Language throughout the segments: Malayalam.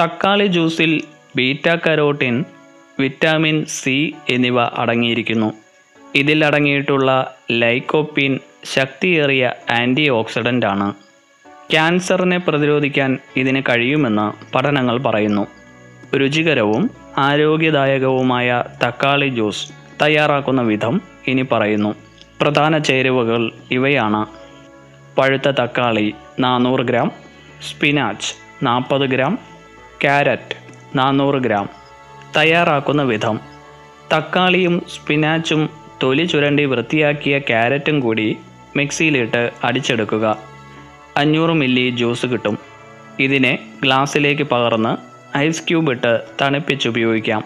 തക്കാളി ജ്യൂസിൽ ബീറ്റ കരോട്ടിൻ വിറ്റാമിൻ സി എന്നിവ അടങ്ങിയിരിക്കുന്നു. ഇതിൽ അടങ്ങിയിട്ടുള്ള ലൈക്കോപ്പിൻ ശക്തിയേറിയ ആന്റി ഓക്സിഡന്റ് ആണ്. ക്യാൻസറിനെ പ്രതിരോധിക്കാൻ ഇതിന് കഴിയുമെന്ന് പഠനങ്ങൾ പറയുന്നു. രുചികരവും ആരോഗ്യദായകവുമായ തക്കാളി ജ്യൂസ് തയ്യാറാക്കുന്ന വിധം ഇനി പറയുന്നു. പ്രധാന ചേരുവകൾ ഇവയാണ്. പഴുത്ത തക്കാളി നാനൂറ് ഗ്രാം സ്പിനാച്ച് നാൽപ്പത് ഗ്രാം ക്യാരറ്റ് നാനൂറ് ഗ്രാം. തയ്യാറാക്കുന്ന വിധം. തക്കാളിയും സ്പിനാച്ചും തൊലി ചുരണ്ടി വൃത്തിയാക്കിയ ക്യാരറ്റും കൂടി മിക്സിയിലിട്ട് അടിച്ചെടുക്കുക. അഞ്ഞൂറ് മില്ലി ജ്യൂസ് കിട്ടും. ഇതിനെ ഗ്ലാസ്സിലേക്ക് പകർന്ന് ഐസ് ക്യൂബ് ഇട്ട് തണുപ്പിച്ച് ഉപയോഗിക്കാം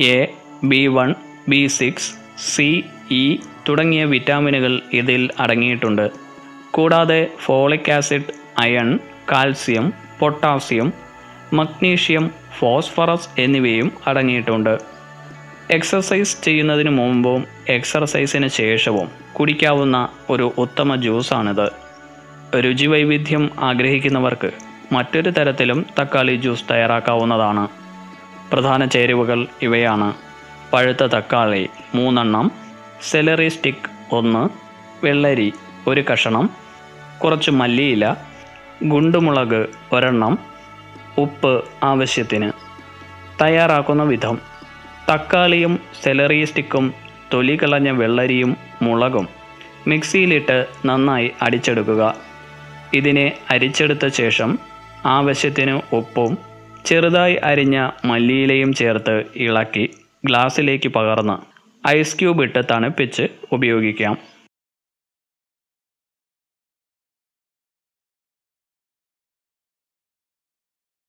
A B one B six C E തുടങ്ങിയ വിറ്റാമിനുകൾ ഇതിൽ അടങ്ങിയിട്ടുണ്ട്. കൂടാതെ folic acid iron calcium potassium magnesium phosphorus എന്നിവയും അടങ്ങിയിട്ടുണ്ട്. എക്സസൈസ് ചെയ്യുന്നതിന് മുമ്പും എക്സർസൈസിന് ശേഷവും കുടിക്കാവുന്ന ഒരു ഉത്തമ ജ്യൂസാണിത്. രുചി വൈവിധ്യം ആഗ്രഹിക്കുന്നവർക്ക് മറ്റൊരു തരത്തിലും തക്കാളി ജ്യൂസ് തയ്യാറാക്കാവുന്നതാണ്. പ്രധാന ചേരുവകൾ ഇവയാണ്. പഴുത്ത തക്കാളി മൂന്നെണ്ണം സെലറി സ്റ്റിക്ക് ഒന്ന് വെള്ളരി ഒരു കഷണം കുറച്ച് മല്ലിയില ഗുണ്ടുമുളക് ഒരെണ്ണം ഉപ്പ് ആവശ്യത്തിന് തയ്യാറാക്കുന്ന വിധം. തക്കാളിയും സെലറി സ്റ്റിക്കും തൊലി കളഞ്ഞ വെള്ളരിയും മുളകും മിക്സിയിലിട്ട് നന്നായി അടിച്ചെടുക്കുക. ഇതിനെ അരിച്ചെടുത്ത ശേഷം ആവശ്യത്തിന് ഉപ്പും ചെറുതായി അരിഞ്ഞ മല്ലിയിലയും ചേർത്ത് ഇളക്കി ഗ്ലാസ്സിലേക്ക് പകർന്ന് ഐസ് ക്യൂബ് ഇട്ട് തണുപ്പിച്ച് ഉപയോഗിക്കാം.